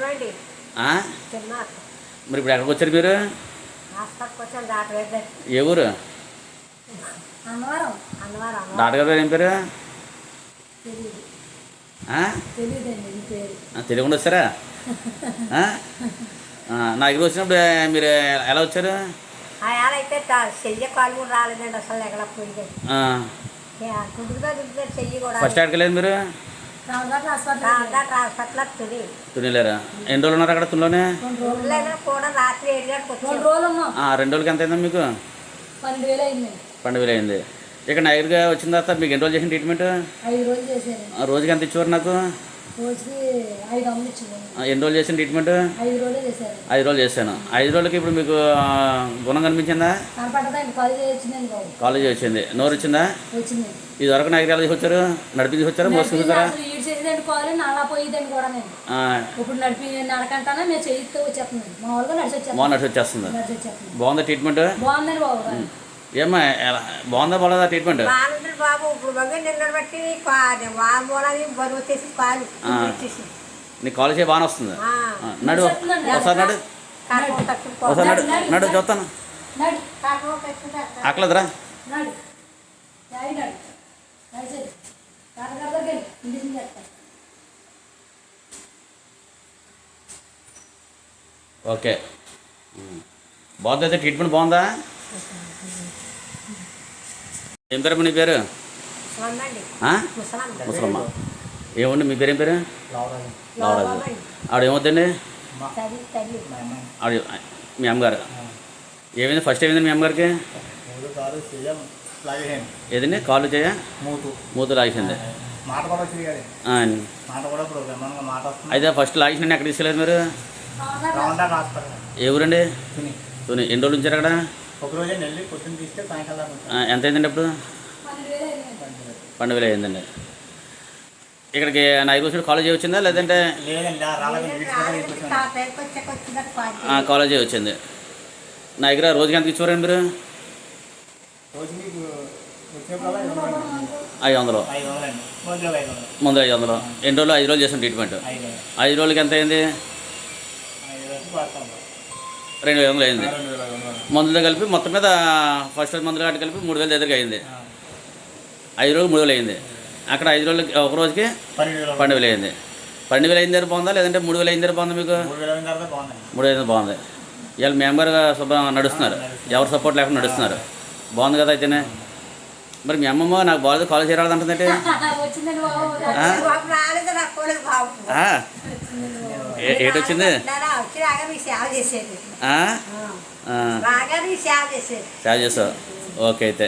రండి. ఆ? తిన్నారు మరి ఇప్పుడు ఎక్కడికి వచ్చారు మీరు? హాస్పిటల్కి వచ్చాను డాక్టర్ అయితే ఏ ఊరు? అన్నవరం. అన్నవరం అన్నవరం. డాక్టర్ గారు ఏం పేరు? తెలియకుండా వచ్చారా? నా దగ్గర వచ్చినప్పుడు మీరు ఎలా వచ్చారు? ఆ ఏళ్ళైతే చెయ్యి కాలు కూడా రాలేదండి అసలు ఎక్కడ పోయింది ఆ, కుదురుగా కుదురుగా చెయ్యి కూడా ఫస్ట్ ఎక్కడికి మీరు? తునిలేరా? ఎన్ని రోజులు ఉన్నారు అక్కడ తునిలోనే? రెండు రోజులకి ఎంత అయిందా మీకు? పన్నెండు వేలు అయింది. ఇక్కడ నా దగ్గరగా వచ్చిన తర్వాత మీకు ఎన్ని రోజులు చేసిన ట్రీట్మెంట్ రోజుకి ఎంత ఇచ్చేవారు నాకు? ఎన్ని రోజులు చేసిన ట్రీట్మెంట్ ఐదు రోజులు చేశాను. ఐదు రోజులకి ఇప్పుడు మీకు గుణం కనిపించిందా? కాలేజీ వచ్చింది నోరు వచ్చిందా? ఇది వరకు నాకు ఎలా తీసుకొచ్చారు? నడిపి తీసుకొచ్చారా? మోసుకు వచ్చారా అసలు ఈడు చేసేదండి కావాలి నాలా పోయేదండి కూడా నేను. ఆ, ఇప్పుడు నడిపి నడకంటానా? నేను చేయితో వచ్చేస్తున్నాను మామూలుగా నడిచి వచ్చేస్తుంది బాగుందా ట్రీట్మెంట్ ఏమ్మా ఎలా బాగుందా బాగాలేదా ట్రీట్మెంట్ బాగుంది బాబు ఇప్పుడు బాగా నిన్న బట్టి వామూలని బరువు వచ్చేసి కాలు నీ కాలేజీ బాగానే వస్తుంది. నడు ఒకసారి నడు. ఒకసారి నడు నడు చూస్తాను. అక్కలేదురా ఓకే. బాగుంది అయితే? ట్రీట్మెంట్ బాగుందా? ఏం పేరు నీ పేరు? ముసలమ్మ. ఏముంది మీ పేరు ఏం పేరు? లావరాజు. ఆవిడ తల్లి ఆవిడ మీ అమ్మగారు. ఏమైంది? ఫస్ట్ ఏమైంది మీ అమ్మగారికి? కాలు ఏదండి? కాళ్ళు చేయ? మూతు. మూత లాగేసింది. మాట కూడా వచ్చింది కదా ఆ, మాట కూడా ఇప్పుడు బ్రహ్మాండంగా మాట వస్తుంది. అయితే ఫస్ట్ లాగేసిన ఎక్కడ తీసుకెళ్ళారు మీరు? ఏ ఊరండి? ఎన్ని రోజులు ఉంచారు అక్కడ? ఒక రోజే నెల్లి పొద్దున్న తీస్తే సాయంకాలం ఎంత అయిందండి అప్పుడు? పన్నెండు వేలు అయింది పన్నెండు వేలు అయిందండి ఇక్కడికి వచ్చిన కాలేజీ వచ్చిందా? లేదంటే కాలేజీ వచ్చింది. నా దగ్గర రోజుకి ఎంత ఇచ్చేవారండి మీరు? ఐదు వందలు ముందు ఐదు వందలు. ఎన్ని రోజులు? ఐదు రోజులు చేసాం ట్రీట్మెంట్ ఐదు రోజులకి ఎంత అయింది రెండు వేల వందలు అయింది. మందులతో కలిపి మొత్తం మీద ఫస్ట్ మందులు కాటి కలిపి మూడు వేల దగ్గరికి అయింది. ఐదు రోజులు మూడు వేలు అయింది. అక్కడ ఐదు రోజులకి ఒక రోజుకి పన్నెండు వేల పన్నెండు వేలు అయింది. పన్నెండు వేలు అయింది బాగుందా? లేదంటే మూడు వేలు అయింది బాగుందా మీకు? మూడు వేల బాగుంది. ఇవాళ మెంబర్గా శుభ్రంగా నడుస్తున్నారు. ఎవరు సపోర్ట్ లేకుండా నడుస్తున్నారు. బాగుంది కదా అయితేనే. మరి మీ అమ్మమ్మ నాకు బాగాలేదు కాలేజ్ ఆ? ఏ- ఏటొచ్చింది? సేవ చేసేది ఆ? ఆ. ఆ. రాగా మీ సేవ చేసేది సేవ చేస్తావు ఓకే అయితే.